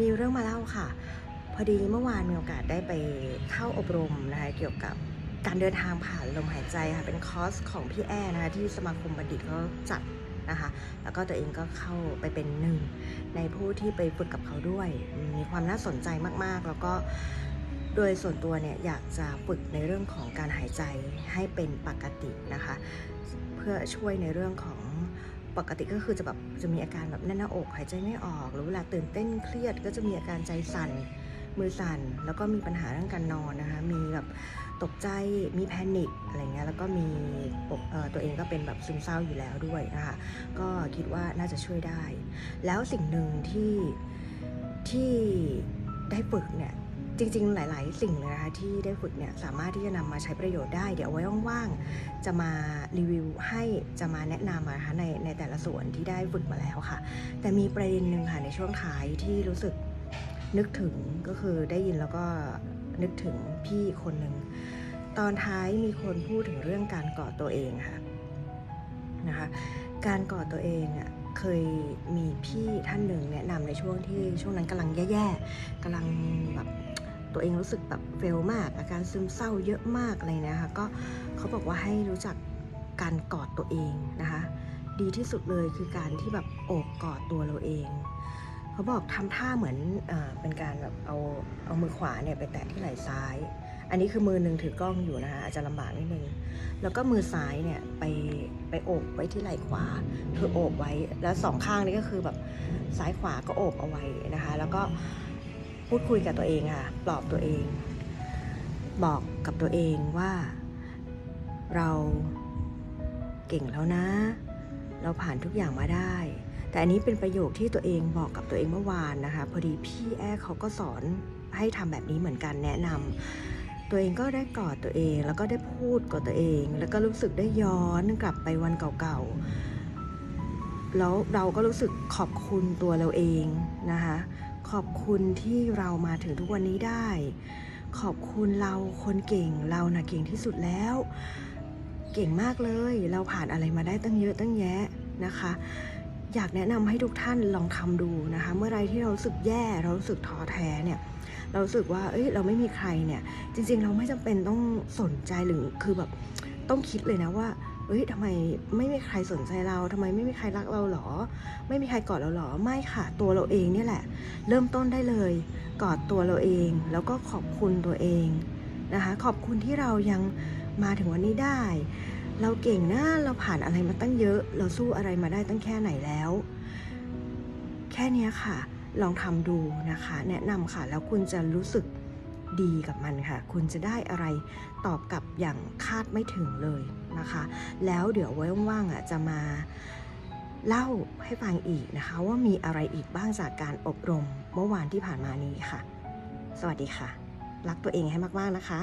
มีเรื่องมาเล่าค่ะ พอดีเมื่อวานมีโอกาสได้ไปเข้าอบรมนะคะเกี่ยวกับการเดินทางผ่านลมหายใจค่ะเป็นคอร์สของพี่แอนะคะที่สมาคมบัณฑิตเขาจัดนะคะแล้วก็ตัวเองก็เข้าไปเป็นหนึ่งในผู้ที่ไปฝึกกับเขาด้วย มีความน่าสนใจมากๆ แล้วก็โดยส่วนตัวเนี่ยอยากจะฝึกในเรื่องของการหายใจให้เป็นปกตินะคะ เพื่อช่วยในเรื่องของ ปกติก็คือจะแบบจะมีอาการแบบแน่นหน้าอกหายใจไม่ออกหรือเวลาตื่นเต้นเครียด ก็จะมีอาการใจสั่นมือสั่น แล้วก็มีปัญหาเรื่องการนอนนะคะ มีแบบตกใจมีแพนิคอะไรเงี้ยแล้วก็มีตัวเองก็เป็นแบบซึมเศร้าอยู่แล้วด้วยนะคะก็คิดว่าน่าจะช่วยได้ แล้วสิ่งหนึ่งที่ที่ได้ฝึกเนี่ย จริง ๆ หลาย ๆ สิ่งเลยนะคะที่ได้ฝึกเนี่ยสามารถที่จะนำมาใช้ประโยชน์ได้ เดี๋ยวเอาไว้ว่างๆจะมารีวิวให้จะมาแนะนำนะคะในในแต่ละส่วนที่ได้ฝึกมาแล้วค่ะ แต่มีประเด็นหนึ่งค่ะในช่วงท้ายที่รู้สึกนึกถึงก็คือได้ยินแล้วก็นึกถึงพี่คนหนึ่งตอนท้ายมีคนพูดถึงเรื่องการกอดตัวเองค่ะนะคะการกอดตัวเองอะเคยมีพี่ท่านหนึ่งแนะนำในช่วงที่ช่วงนั้นกำลังแย่ๆกำลังแบบ ตัวเองรู้สึกแบบเฟลมากอาการซึมเศร้าเยอะมากอะไรนะคะก็เขาบอกว่าให้รู้จักการกอดตัวเองนะคะ ดีที่สุดเลยคือการที่แบบโอบกอดตัวเราเองเขาบอกทำท่าเหมือนเอเป็นการแบบเอาเอามือขวาเนี่ยไปแตะที่ไหล่ซ้าย อันนี้คือมือหนึ่งถือกล้องอยู่นะคะอาจจะลำบากนิดนึงแล้วก็มือซ้ายเนี่ยไปไปโอบไว้ที่ไหล่ขวาคือโอบไว้แล้วสองข้างนี่ก็คือแบบซ้ายขวาก็โอบเอาไว้นะคะ แล้วก็ พูดคุยกับตัวเองค่ะ ปลอบตัวเอง บอกกับตัวเองว่า เราเก่งแล้วนะ เราผ่านทุกอย่างมาได้ แต่อันนี้เป็นประโยคที่ตัวเองบอกกับตัวเองเมื่อวานนะคะ พอดีพี่แอ้เขาก็สอนให้ทำแบบนี้เหมือนกันแนะนำตัวเองก็ได้กอดตัวเอง แล้วก็ได้พูดกับตัวเอง แล้วก็รู้สึกได้ย้อนกลับไปวันเก่าๆแล้วเราก็รู้สึกขอบคุณตัวเราเองนะคะ ขอบคุณที่เรามาถึงทุกวันนี้ได้ ขอบคุณเราคนเก่งเรานะเก่งที่สุดแล้ว เก่งมากเลย เราผ่านอะไรมาได้ตั้งเยอะตั้งแยะนะคะ อยากแนะนำให้ทุกท่านลองทำดูนะคะ เมื่อไรที่เราสึกแย่เรารู้สึกท้อแท้เนี่ยเราสึกว่า เอ้ย เราไม่มีใครเนี่ย จริง ๆ เราไม่จำเป็นต้องสนใจหรือ คือแบบ ต้องคิดเลยนะว่า เอ้ยทำไมไม่มีใครสนใจเราทำไมไม่มีใครรักเราหรอ ไม่มีใครกอดเราหรอ ไม่ค่ะ ตัวเราเองเนี่ยแหละ เริ่มต้นได้เลย กอดตัวเราเอง แล้วก็ขอบคุณตัวเองนะคะ ขอบคุณที่เรายังมาถึงวันนี้ได้ เราเก่งนะ เราผ่านอะไรมาตั้งเยอะ เราสู้อะไรมาได้ตั้งแค่ไหนแล้ว แค่นี้ค่ะ ลองทำดูนะคะ แนะนำค่ะ แล้วคุณจะรู้สึก ดีกับมันค่ะ คุณจะได้อะไรตอบกลับอย่างคาดไม่ถึงเลยนะคะ แล้วเดี๋ยวไว้ว่างๆอะจะมาเล่าให้ฟังอีกนะคะ ว่ามีอะไรอีกบ้างจากการอบรมเมื่อวานที่ผ่านมานี้ค่ะ สวัสดีค่ะ รักตัวเองให้มากๆนะคะ